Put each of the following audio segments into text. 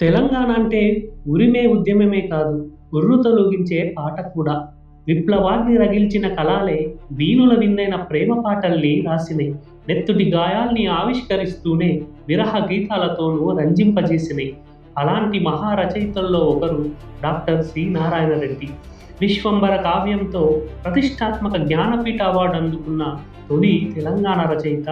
తెలంగాణ అంటే ఉరిమే ఉద్యమమే కాదు ఉర్రు తొలగించే పాట కూడా. విప్లవాన్ని రగిల్చిన కళాలే వీణుల విందైన ప్రేమ పాటల్ని రాసినాయి నెత్తుడి గాయాల్ని ఆవిష్కరిస్తూనే విరహ గీతాలతోనూ రంజింపజేసినాయి అలాంటి మహారచయితల్లో ఒకరు డాక్టర్ సి. నారాయణ రెడ్డి. విశ్వంబర కావ్యంతో ప్రతిష్టాత్మక జ్ఞానపీఠ అవార్డు అందుకున్న తొలి తెలంగాణ రచయిత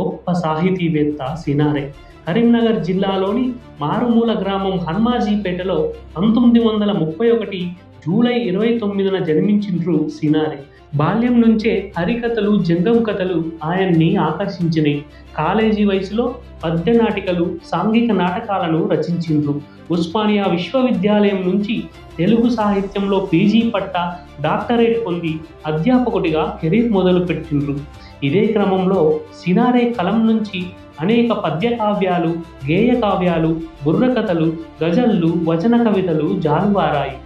గొప్ప సాహితీవేత్త సినారే. కరీంనగర్ జిల్లాలోని మారుమూల గ్రామం హన్మాజీపేటలో పంతొమ్మిది వందల ముప్పై ఒకటి జూలై ఇరవై తొమ్మిదిన జన్మించిండ్రు సినారి. బాల్యం నుంచే హరికథలు జంగం కథలు ఆయన్ని ఆకర్షించినాయి కాలేజీ వయసులో పద్య నాటికలు సాంఘిక నాటకాలను రచించిండ్రు ఉస్మానియా విశ్వవిద్యాలయం నుంచి తెలుగు సాహిత్యంలో పీజీ పట్ట డాక్టరేట్ పొంది అధ్యాపకుడిగా కెరీర్ మొదలుపెట్టిండ్రు ఇదే క్రమంలో సినారే కలం నుంచి అనేక పద్య కావ్యాలు గేయ కావ్యాలు బుర్రకథలు గజళ్ళు వచన కవితలు జాలువారాయి.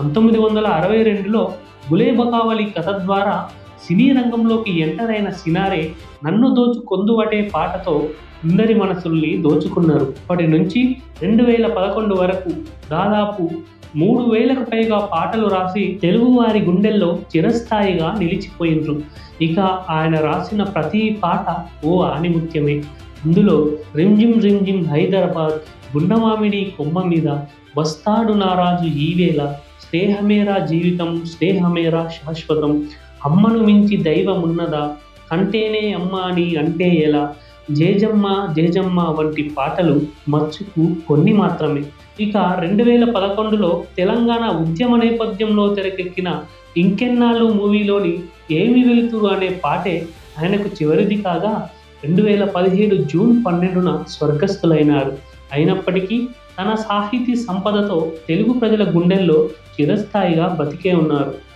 పంతొమ్మిది వందల అరవై రెండులో గులేబకావళి కథ ద్వారా సినీ రంగంలోకి ఎంటర్ అయిన సినారే నన్ను దోచు కొందువటే పాటతో అందరి మనసుల్ని దోచుకున్నారు. అప్పటి నుంచి రెండు వేల పదకొండు వరకు దాదాపు మూడు వేలకు పైగా పాటలు రాసి తెలుగువారి గుండెల్లో చిరస్థాయిగా నిలిచిపోయిండ్రు. ఇక ఆయన రాసిన ప్రతి పాట ఓ ఆణిముత్యమే అందులో రింజిమ్ రింజిమ్ హైదరాబాద్ గుండమామిడి కొమ్మ మీద వస్తాడు నారాజు ఈవేళ స్నేహమేరా జీవితం స్నేహమేరా శాశ్వతం. అమ్మను మించి దైవమున్నదా? కంటేనే అమ్మ అని అంటే ఎలా? జేజమ్మ జేజమ్మ వంటి పాటలు మచ్చుకు కొన్ని మాత్రమే. ఇక రెండు వేల పదకొండులో తెలంగాణ ఉద్యమ నేపథ్యంలో తెరకెక్కిన ఇంకెన్నాళ్ళు మూవీలోని ఏమి వెళుతురు అనే పాటే ఆయనకు చివరిది కాగా రెండు వేల పదిహేడు జూన్ పన్నెండున స్వర్గస్థులైనారు. అయినప్పటికీ తన సాహితీ సంపదతో తెలుగు ప్రజల గుండెల్లో చిరస్థాయిగా బతికే ఉన్నారు.